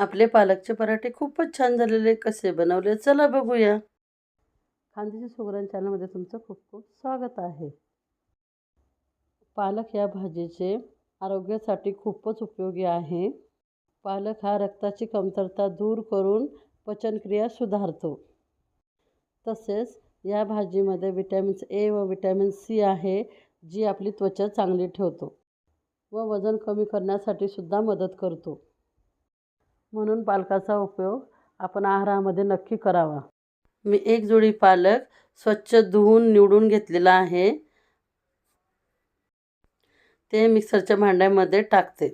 आपले पालकचे पराठे खूपच छान झालेले कसे बनवले चला बघूया. खानदेशी सुगरण चॅनलमध्ये तुमचं खूप खूप स्वागत आहे. पालक या भाजीचे आरोग्यासाठी खूपच उपयोगी आहे. पालक हा रक्ताची कमतरता दूर करून पचनक्रिया सुधारतो. तसेच या भाजीमध्ये विटॅमिन्स ए व विटॅमिन सी आहे जी आपली त्वचा चांगली ठेवतो व वजन कमी करण्यासाठी सुद्धा मदत करतो. म्हणून पालकाचा उपयोग आपण आहारामध्ये नक्की करावा. मी एक जोडी पालक स्वच्छ धुवून निवडून घेतलेला आहे. ते मिक्सरच्या भांड्यामध्ये टाकते.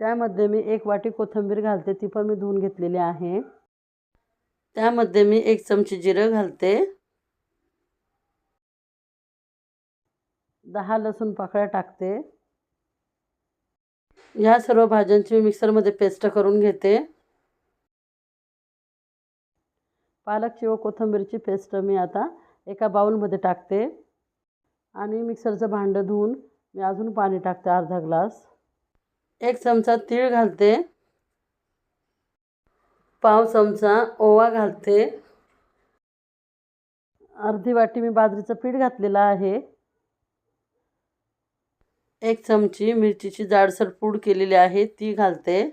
त्यामध्ये मी एक वाटी कोथिंबीर घालते ती पण मी धुवून घेतलेली आहे. त्यामध्ये मी एक चमची जिरं घालते. दहा लसूण पाकळ्या टाकते. ह्या सर्व भाज्यांची मी मिक्सरमध्ये पेस्ट करून घेते. पालकची व कोथिंबीरची पेस्ट मी आता एका बाऊलमध्ये टाकते. आणि मिक्सरचं भांडं धुवून मी अजून पाणी टाकते अर्धा ग्लास. एक चमचा तीळ घालते. पाव चमचा ओवा घालते. अर्धी वाटी मी बाजरीचं पीठ घातलेलं आहे. एक चमची मिरचीची जाडसर पूड केलेली आहे ती घालते.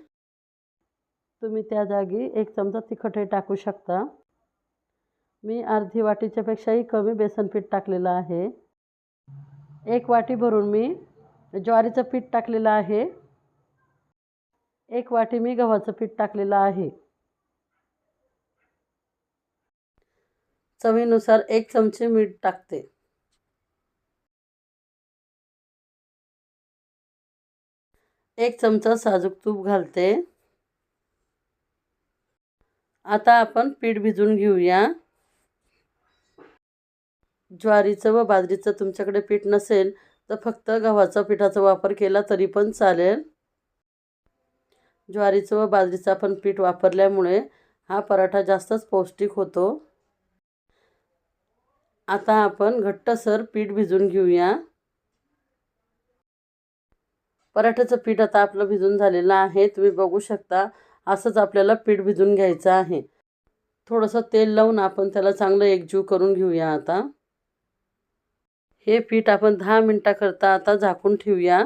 तुम्ही त्या जागी एक चमचा तिखटही टाकू शकता. मी अर्धी वाटीच्यापेक्षाही कमी बेसन पीठ टाकलेलं आहे. एक वाटी भरून मी ज्वारीचं पीठ टाकलेलं आहे. एक वाटी मी गव्हाचं पीठ टाकलेलं आहे. चवीनुसार एक चमचे मीठ टाकते. एक चमचा साजूक तूप घालते. आता आपण पीठ भिजून घेऊया. ज्वारीचं व बाजरीचं तुमच्याकडे पीठ नसेल तर फक्त गव्हाचा पिठाचा वापर केला तरी पण चालेल. ज्वारीचं व बाजरीचं आपण पीठ वापरल्यामुळे हा पराठा जास्तच पौष्टिक होतो. आता आपण घट्टसर पीठ भिजून घेऊया. पराठ्याचं पीठ आता आपलं भिजून झालेलं आहे. तुम्ही बघू शकता असंच आपल्याला पीठ भिजून घ्यायचं आहे. थोडंसं तेल लावून आपण त्याला चांगलं एकजीव करून घेऊया आता. हे पीठ आपण दहा मिनटाकरता आता झाकून ठेवूया.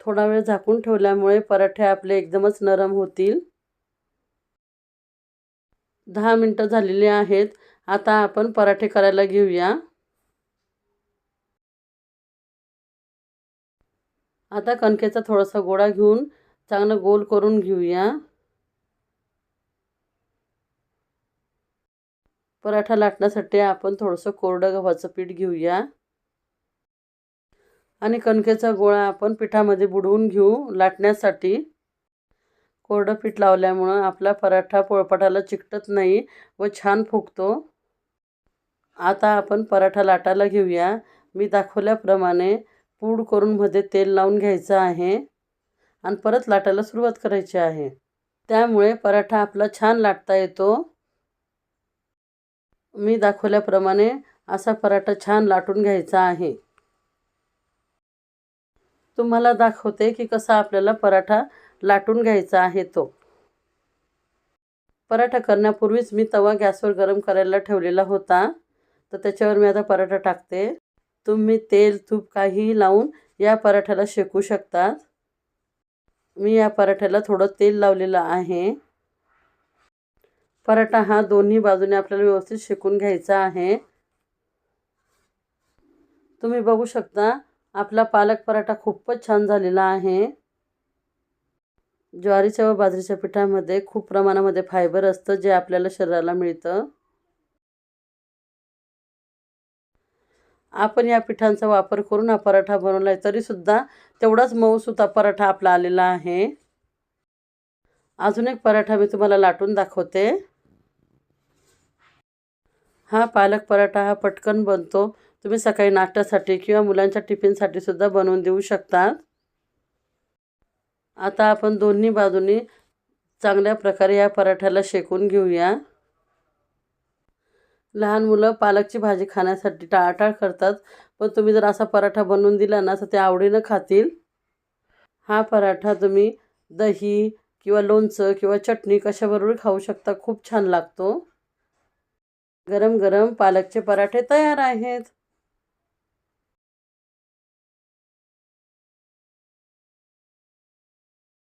थोडा वेळ झाकून ठेवल्यामुळे पराठे आपले एकदमच नरम होतील. दहा मिनटं झालेली आहेत. आता आपण पराठे करायला घेऊया. आता कणकेचा थोडासा गोळा घेऊन चांगलं गोल करून घेऊया. पराठा लाटण्यासाठी आपण थोडंसं कोरडं गव्हाचं पीठ घेऊया. आणि कणकेचा गोळा आपण पिठामध्ये बुडवून घेऊ लाटण्यासाठी. कोरडं पीठ लावल्यामुळं आपला पराठा पोळपाटाला चिकटत नाही व छान फुगतो. आता आपण पराठा लाटायला घेऊया. मी दाखवल्याप्रमाणे पूड करून मध्ये तेल लावून घ्यायचं आहे आणि परत लाटायला सुरुवात करायची आहे. त्यामुळे पराठा आपला छान लाटता येतो. मी दाखवल्याप्रमाणे असा पराठा छान लाटून घ्यायचा आहे. तुम्हाला दाखवते की कसा आपल्याला पराठा लाटून घ्यायचा आहे तो. पराठा करण्यापूर्वीच मी तवा गॅसवर गरम करायला ठेवलेला होता. तर त्याच्यावर मी आता पराठा टाकते. तुम्ही तेल तूप काहीही लावून या पराठ्याला शेकू शकतात. मी या पराठ्याला थोडं तेल लावलेलं आहे. पराठा हा दोन्ही बाजूने आपल्याला व्यवस्थित शेकून घ्यायचा आहे. तुम्ही बघू शकता आपला पालक पराठा खूपच छान झालेला आहे. ज्वारीच्या व बाजरीच्या पिठामध्ये खूप प्रमाणामध्ये फायबर असतं जे आपल्याला शरीराला मिळतं. आपण या पिठांचा वापर करून हा पराठा बनवला आहे तरीसुद्धा तेवढाच मऊसुता पराठा आपला आलेला आहे. अजून एक पराठा मी तुम्हाला लाटून दाखवते. हा पालक पराठा हा पटकन बनतो. तुम्ही सकाळी नाश्त्यासाठी किंवा मुलांच्या टिफिनसाठी सुद्धा बनवून देऊ शकतात. आता आपण दोन्ही बाजूनी चांगल्या प्रकारे या पराठ्याला शेकून घेऊया. लहान मुलं पालकची भाजी खाण्यासाठी टाळाटाळ करतात. पण तुम्ही जर असा पराठा बनवून दिला ना तर ते आवडीनं खातील. हा पराठा तुम्ही दही किंवा लोणचं किंवा चटणी कशाबरोबर खाऊ शकता खूप छान लागतो. गरम गरम पालकचे पराठे तयार आहेत.